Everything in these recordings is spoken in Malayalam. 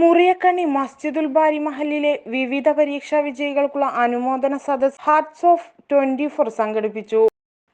മുറിയക്കണ്ണി മസ്ജിദുൽ ബാരി മഹലിലെ വിവിധ പരീക്ഷാ വിജയികൾക്കുള്ള അനുമോദന സദസ് ഹാർട്സ് ഓഫ് ട്വന്റി ഫോർ സംഘടിപ്പിച്ചു.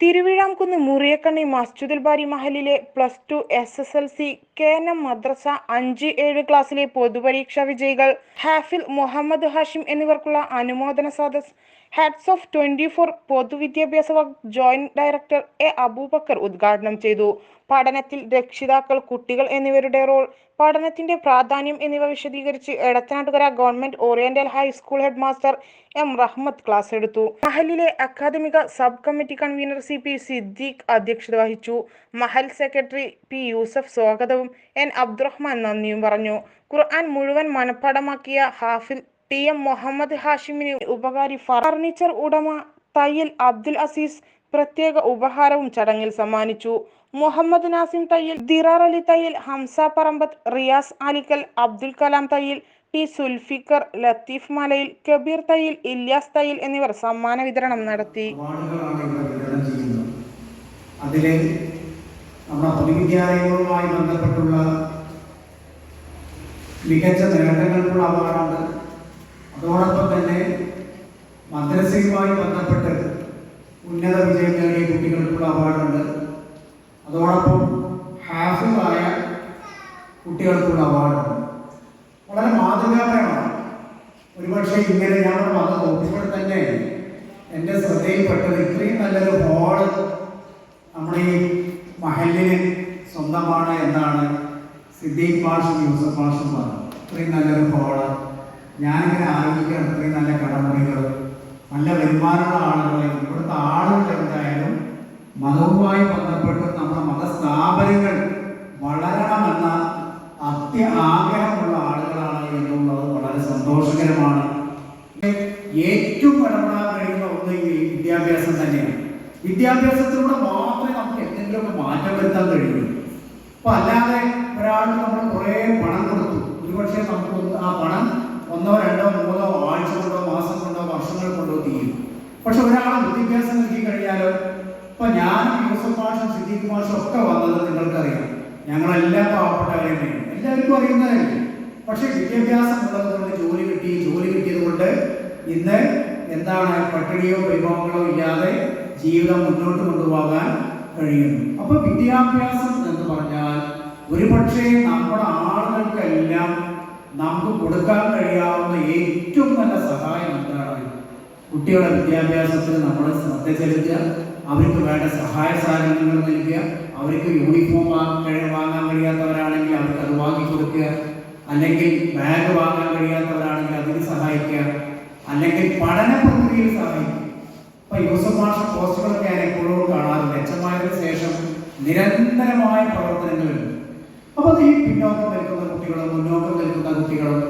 Thiruvizhamkunnu Muriyakkanni Masjidul Bari മഹലിലെ plus two S S L C K N M മദ്രസ അഞ്ച് ഏഴ് ക്ലാസ്സിലെ പൊതുപരീക്ഷാ വിജയികൾ ഹാഫിൽ മുഹമ്മദ് ഹാഷിം എന്നിവർക്കുള്ള അനുമോദന സദസ് ഹാറ്റ്സ് ഓഫ് ട്വന്റി ഫോർ പൊതുവിദ്യാഭ്യാസ വകുപ്പ് ജോയിന്റ് ഡയറക്ടർ എ അബൂബക്കർ ഉദ്ഘാടനം ചെയ്തു. പഠനത്തിൽ രക്ഷിതാക്കൾ കുട്ടികൾ എന്നിവരുടെ റോൾ പഠനത്തിന്റെ പ്രാധാന്യം എന്നിവ വിശദീകരിച്ച് Edathanattukara government oriental high school head master M Rahmath class എടുത്തു. മഹലിലെ അക്കാദമിക sub committee convener C P Siddique അധ്യക്ഷത വഹിച്ചു. മഹൽ സെക്രട്ടറി പി യൂസഫ് സ്വാഗതവും എൻ അബ്ദുറഹ്മാൻ നന്ദിയും പറഞ്ഞു. ഖുർആൻ മുഴുവൻ മനഃപ്പാടമാക്കിയ ഹാഫിൽ ടി എം മുഹമ്മദ് ഹാഷിമിന് ഉപകാരി ഫർണിച്ചർ ഉടമ തയ്യൽ അബ്ദുൽ അസീസ് പ്രത്യേക ഉപഹാരവും ചടങ്ങിൽ സമ്മാനിച്ചു. മുഹമ്മദ് നാസിം തയ്യൽ ദിറാർ അലി തയ്യൽ ഹംസ പറമ്പത്ത് റിയാസ് അലിക്കൽ അബ്ദുൽ കലാം തയ്യൽ ടി സുൽഫിക്കർ ലത്തീഫ് മലയിൽ കബീർ തയ്യൽ ഇല്യാസ് തയ്യൽ എന്നിവർ സമ്മാന വിതരണം നടത്തി. അതിലെ ബന്ധപ്പെട്ടുള്ള മികച്ച നേട്ടങ്ങൾക്കുള്ള അവാർഡുണ്ട് അതോടൊപ്പം തന്നെ മദ്രസയുമായി ബന്ധപ്പെട്ട് ഉന്നത വിജയം നേടിയ കുട്ടികൾക്കുള്ള അവാർഡുണ്ട്. അതോടൊപ്പം ഹാഫിളായ കുട്ടികൾക്കുള്ള അവാർഡുണ്ട്. വളരെ മാതൃകാപരമാണ്. ഒരുപക്ഷെ ഇങ്ങനെ ഞാൻ വന്ന് നോക്കുമ്പോൾ തന്നെ എന്റെ ശ്രദ്ധയിൽപ്പെട്ടത് ഇത്രയും നല്ലൊരു ഹോൾ നമ്മുടെ ഈ മഹലിന് സ്വന്തമാണ് എന്നാണ് സിദ്ദീഖ് മാഷും യൂസഫ് മാഷും പറഞ്ഞത്. ഇത്രയും നല്ലൊരു ഹോൾ ഞാനിങ്ങനെ ആലോചിക്കുകയാണ് ഇത്രയും നല്ല കടമുറികൾ നല്ല വരുമാനമുള്ള ആളുകളെ ഇവിടുത്തെ ആളുകൾ എന്തായാലും മതവുമായി ബന്ധപ്പെട്ട് നമ്മുടെ മതസ്ഥാപനങ്ങൾ വളരണമെന്ന അത്യ ആഗ്രഹമുള്ള ആളുകളാണ് എന്നുള്ളത് വളരെ സന്തോഷകരമാണ്. ഏറ്റവും ഇടപെടാൻ കഴിയുന്ന ഒന്ന് ഈ വിദ്യാഭ്യാസം തന്നെയാണ്. വിദ്യാഭ്യാസത്തിലൂടെ മാത്രമേ നമുക്ക് എന്തെങ്കിലുമൊക്കെ മാറ്റം വരുത്താൻ കഴിയുള്ളൂ അപ്പൊ അല്ലാതെ പക്ഷെ ഒരാളെ വിദ്യാഭ്യാസം നൽകി കഴിഞ്ഞാലോ? ഇപ്പൊ ഞാൻ യൂസഫ് മാഷും സിദ്ദീഖ് മാഷും ഒക്കെ വന്നത് നിങ്ങൾക്കറിയാം. ഞങ്ങളെല്ലാം പാവപ്പെട്ടവരെയും എല്ലാവർക്കും അറിയുന്നതല്ലേ? പക്ഷെ വിദ്യാഭ്യാസം ഉള്ളതുകൊണ്ട് ജോലി കിട്ടി ജോലി കിട്ടിയത് കൊണ്ട് ഇന്ന് എന്താണ് പട്ടിണിയോ പരിഭവങ്ങളോ ഇല്ലാതെ ജീവിതം മുന്നോട്ട് കൊണ്ടുപോകാൻ കഴിയുന്നു. അപ്പൊ വിദ്യാഭ്യാസം എന്ന് പറഞ്ഞാൽ ഒരുപക്ഷെ നമ്മുടെ ആളുകൾക്കെല്ലാം നമുക്ക് കൊടുക്കാൻ കഴിയാവുന്ന ഏറ്റവും നല്ല കുട്ടികളുടെ വിദ്യാഭ്യാസത്തിൽ നമ്മൾ ശ്രദ്ധ ചെലുത്തുക അവർക്ക് വേണ്ട സഹായ സാധനങ്ങൾ നൽകുക അവർക്ക് യൂണിഫോം വാങ്ങാൻ കഴിയാത്തവരാണെങ്കിൽ അവർക്ക് അത് വാങ്ങി കൊടുക്കുക അല്ലെങ്കിൽ ബാഗ് വാങ്ങാൻ കഴിയാത്തവരാണെങ്കിൽ അതിന് സഹായിക്കുക അല്ലെങ്കിൽ പഠന പ്രക്രിയയിൽ സഹായിക്കുക. ഇപ്പൊ യൂസഫ് മാഷ ഞാൻ എപ്പോഴും കാണാറുണ്ട്. എച്ചമായതിനു ശേഷം നിരന്തരമായ പ്രവർത്തനങ്ങളുണ്ട്. അപ്പൊ ഈ പിന്നോക്കം നിൽക്കുന്ന കുട്ടികളും മുന്നോക്കം നിൽക്കുന്ന കുട്ടികളും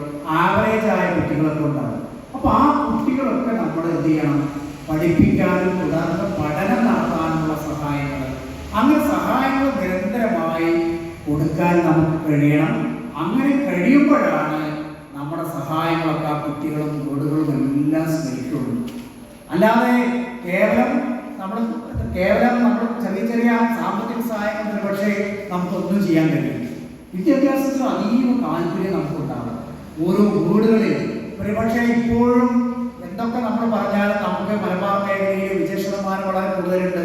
ആവറേജ് ആയ കുട്ടികളൊക്കെ ഉണ്ടാകും അപ്പൊ ആ കുട്ടികളൊക്കെ നമ്മൾ എന്ത് ചെയ്യണം. പഠിപ്പിക്കാനും തുടർന്ന് പഠനം നടത്താനുള്ള സഹായങ്ങൾ. അങ്ങനെ സഹായങ്ങൾ നിരന്തരമായി കൊടുക്കാൻ നമുക്ക് കഴിയണം. അങ്ങനെ കഴിയുമ്പോഴാണ് നമ്മുടെ സഹായങ്ങളൊക്കെ ആ കുട്ടികളും വീടുകളും എല്ലാം സ്നേഹിക്കുള്ളൂ. അല്ലാതെ കേവലം നമ്മൾ കേവലം നമ്മൾ ചെറിയ ചെറിയ സാമ്പത്തിക സഹായങ്ങൾ പക്ഷേ നമുക്കൊന്നും ചെയ്യാൻ കഴിയും വിദ്യാഭ്യാസത്തിൽ അതീവ താല്പര്യം നമുക്കുണ്ടാകും ഓരോ വീടുകളിൽ ഒരുപക്ഷെ ഇപ്പോഴും എന്തൊക്കെ നമ്മൾ പറഞ്ഞാൽ നമുക്ക് മലബാർ മേഖലയിൽ വിജയ ശതമാനം വളരെ കൂടുതലുണ്ട്.